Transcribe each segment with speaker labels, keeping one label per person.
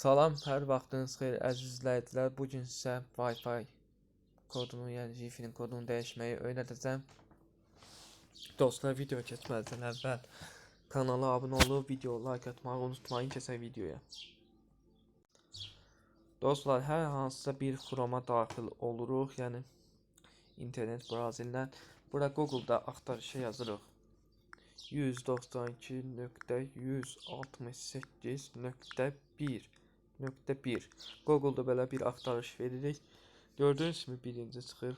Speaker 1: Salam, hər vaxtınız xeyir əziz izləyicilər. Bu gün sizə Wi-Fi kodunu, yəni Wi-Fi-nin kodunu dəyişməyi öyrədəcəm. Dostlar, video keçməzdən əvvəl kanala abunə olub, video like atmağı unutmayın keçək videoya. Dostlar, hər hansısa bir Chrome-a daxil oluruq, yəni internet browserdən. Bura Google-da axtarışa yazırıq. 192.168.1.1 Google-da belə bir axtarış veririk. Gördüyünüz kimi birinci çıxır.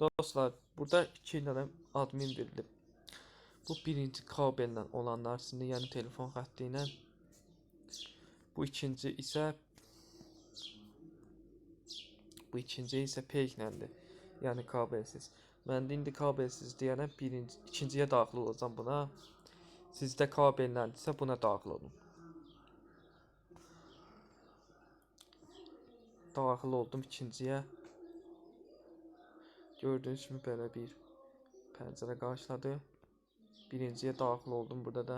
Speaker 1: Dostlar, burada iki dənə admin verilib. Bu birinci kabellə olanlar sizin, yəni telefon xətti. Bu ikinci isə bu ikinci isə peyknəndir. Yəni kabelsiz. Mən də indi kabelsiz deyənə birinci, ikinciyə daxil olacağam buna. Sizdə kabelləndirsə buna daxil olun. Daxil oldum ikinciyə. Gördüyünüz kimi belə bir pəncərə qarşıladı. Birinciyə daxil oldum burada da.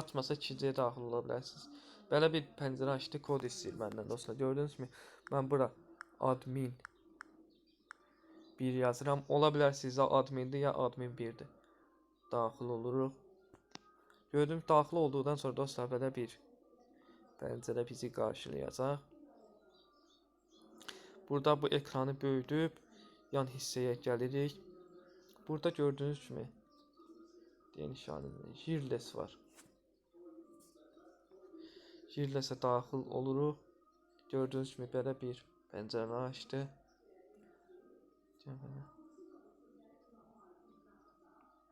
Speaker 1: Açmasa ikinciyə daxil ola bilərsiniz. Belə bir pəncərə açdı, kod istəyir məndən dostlar. Gördüyünüz kimi mən bura admin bir yazıram. Ola bilər sizə admindir ya admin 1-dir. Daxil oluruq. Gördüm daxil olduqdan sonra dostlar belə bir pəncərə bizi qarşılayacaq. Burada bu ekranı böyüdüb yan hissəyə gəlirik. Burada gördüyünüz kimi geniş halinde Jirles var. Jirles'e daxil oluruq. Gördüyünüz kimi belə bir pəncərə açdı.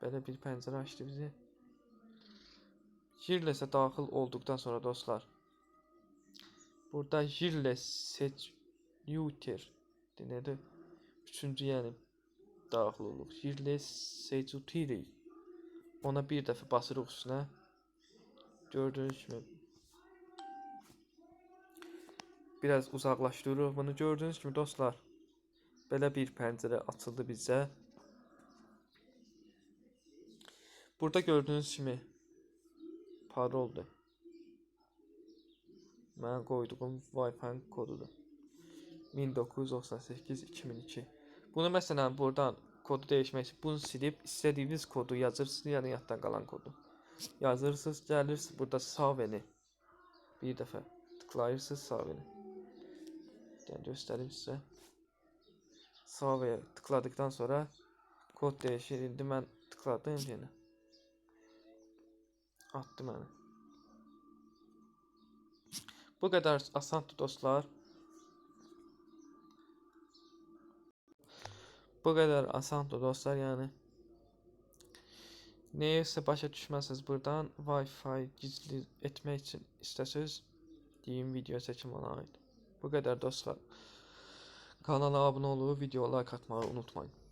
Speaker 1: Belə bir pəncərə açdı bizi. Jirles'e daxil olduqdan sonra dostlar burada Jirles Secuter denədir. Üçüncü yəni daxil oluruq. Jirles Secutiri ona bir dəfə basırıq üstünə. Gördüyünüz kimi biraz uzaqlaşdırırıq. Bunu gördüyünüz kimi dostlar belə bir pəncərə açıldı bizə. Burada gördüyünüz kimi paroldur. Mən qoyduğum Wi-Fi kodudur. 1998-2002. Bunu məsələn buradan kodu dəyişmək üçün bunu silib istədiyiniz kodu yazırsınız, yəni yaddan qalan kodu. Yazırsınız, gəlirsiniz burada saveni bir dəfə tıklayırsınız saveni. Yəni göstərim sizə. Savaya tıkladıktan sonra kod değişir. İndi mən tıkladım yenə. Attı məni. Bu qədər asandır dostlar. Bu qədər asandır dostlar, yəni. Neyse başa düşməsəz buradan Wi-Fi gizli etmək üçün istəsəz deyim video çəkim ona aid. Bu qədər dostlar. Kanala abunə olub video like atmağı unutmayın.